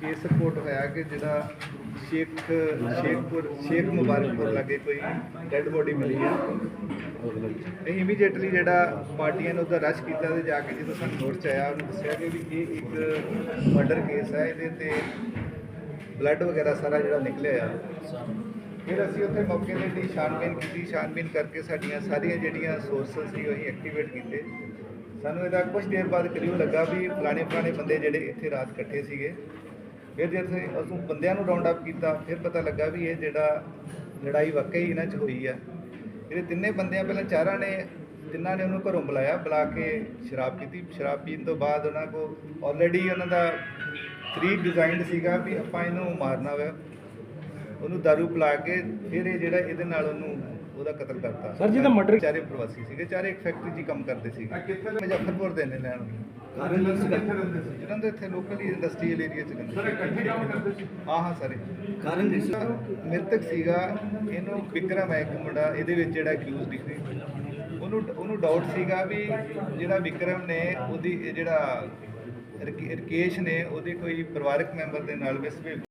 Case report ਹੋਇਆ ਕਿ ਜਿਹੜਾ ਸ਼ੇਖ, ਸ਼ੇਖਪੁਰ, ਸ਼ੇਖ ਮੁਬਾਰਕਪੁਰ ਲਾਗੇ ਕੋਈ ਡੈੱਡ ਬੋਡੀ ਮਿਲੀ ਹੈ। ਇਹ ਇਮੀਡੀਏਟਲੀ ਜਿਹੜਾ ਪਾਰਟੀਆਂ ਨੇ ਉਹਦਾ ਰਸ਼ ਕੀਤਾ ਤੇ ਜਾ ਕੇ ਜਦੋਂ ਸਾਨੂੰ ਨੋਟ ਚ ਆਇਆ, ਉਹਨੂੰ ਦੱਸਿਆ ਕਿ ਵੀ ਇਹ ਇੱਕ ਮਰਡਰ ਕੇਸ ਹੈ, ਇਹਦੇ ਤੇ ਬਲੱਡ ਵਗੈਰਾ ਸਾਰਾ ਜਿਹੜਾ ਨਿਕਲਿਆ ਆ। ਫਿਰ ਅਸੀਂ ਉੱਥੇ ਮੌਕੇ ਤੇ ਦੀ ਛਾਨਬੀਨ ਕੀਤੀ। ਛਾਨਬੀਨ ਕਰਕੇ ਸਾਡੀਆਂ ਸਾਰੀਆਂ ਜਿਹੜੀਆਂ ਸੋਰਸਸ ਸੀ, ਉਹ ਅਸੀਂ ਐਕਟੀਵੇਟ ਕੀਤੇ। ਸਾਨੂੰ ਇਹਦਾ ਕੁਝ ਦੇਰ ਬਾਅਦ ਕਲੀਅਰ ਲੱਗਾ ਵੀ ਫਲਾਣੇ ਫਲਾਣੇ ਬੰਦੇ ਜਿਹੜੇ ਇੱਥੇ ਰਾਤ ਇਕੱਠੇ ਸੀਗੇ। ਫਿਰ ਜਦ ਅਸੀਂ ਬੰਦਿਆਂ ਨੂੰ ਰਾਉਂਡ ਅਪ ਕੀਤਾ, ਫਿਰ ਪਤਾ ਲੱਗਾ ਵੀ ਇਹ ਜਿਹੜਾ ਲੜਾਈ ਵਾਕਈ ਇਹਨਾਂ 'ਚ ਹੋਈ ਆ। ਇਹਦੇ ਤਿੰਨੇ ਬੰਦਿਆਂ ਪਹਿਲਾਂ ਚਾਰਾਂ ਨੇ, ਤਿੰਨਾਂ ਨੇ ਉਹਨੂੰ ਘਰੋਂ ਬੁਲਾਇਆ, ਬੁਲਾ ਕੇ ਸ਼ਰਾਬ ਪੀਤੀ। ਸ਼ਰਾਬ ਪੀਣ ਤੋਂ ਬਾਅਦ ਉਹਨਾਂ ਕੋ ਆਲਰੇਡੀ ਉਹਨਾਂ ਦਾ ਪ੍ਰੀ ਡਿਜ਼ਾਈਨਡ ਸੀਗਾ ਵੀ ਆਪਾਂ ਇਹਨੂੰ ਮਾਰਨਾ ਵਾ। ਉਹਨੂੰ ਦਾਰੂ ਪਿਲਾ ਕੇ, ਫਿਰ ਇਹ ਜਿਹੜਾ ਇਹਦੇ ਨਾਲ ਉਹਨੂੰ ਉਹਦਾ ਕਤਲ ਕਰਤਾ। ਸਰ, ਜਿਹਦਾ murder- ਚਾਰੇ ਪ੍ਰਵਾਸੀ ਸੀਗੇ ਚਾਰੇ ਇੱਕ ਫੈਕਟਰੀ 'ਚ ਹੀ ਕੰਮ ਕਰਦੇ ਸੀਗੇ। ਮੁਜ਼ੱਫਰਪੁਰ ਦੇ ਨੇ ਲੈਣ। ਕਾਰਨ ਕੀ ਸੀਗਾ ਜਿਹਨਾਂ ਦੇ ਇੱਥੇ ਲੋਕਲੀ ਇੰਡਸਟਰੀਅਲ ਏਰੀਆ 'ਚ ਰਹਿੰਦੇ ਸਰ ਇਕੱਠੇ ਕੰਮ ਕਰਦੇ ਸੀ? ਹਾਂ ਹਾਂ ਸਾਰੇ। ਕਾਰਨ ਸੀ? ਮ੍ਰਿਤਕ ਸੀਗਾ ਇਹਨੂੰ ਵਿਕਰਮ ਹੈ ਇੱਕ ਮੁੰਡਾ ਇਹਦੇ ਵਿੱਚ ਜਿਹੜਾ ਅਕਿਊਜ਼ ਦਿਖਦੇ। ਉਹਨੂੰ ਉਹਨੂੰ ਡਾਊਟ ਸੀਗਾ ਵੀ ਜਿਹੜਾ ਵਿਕਰਮ ਨੇ ਉਹਦੀ ਇਹ ਜਿਹੜਾ ਰਕ- ਰਕੇਸ਼ ਨੇ ਉਹਦੇ ਕੋਈ ਪਰਿਵਾਰਕ ਮੈਂਬਰ ਦੇ ਨਾਲ ਮਿਸਬਿਹੇਵ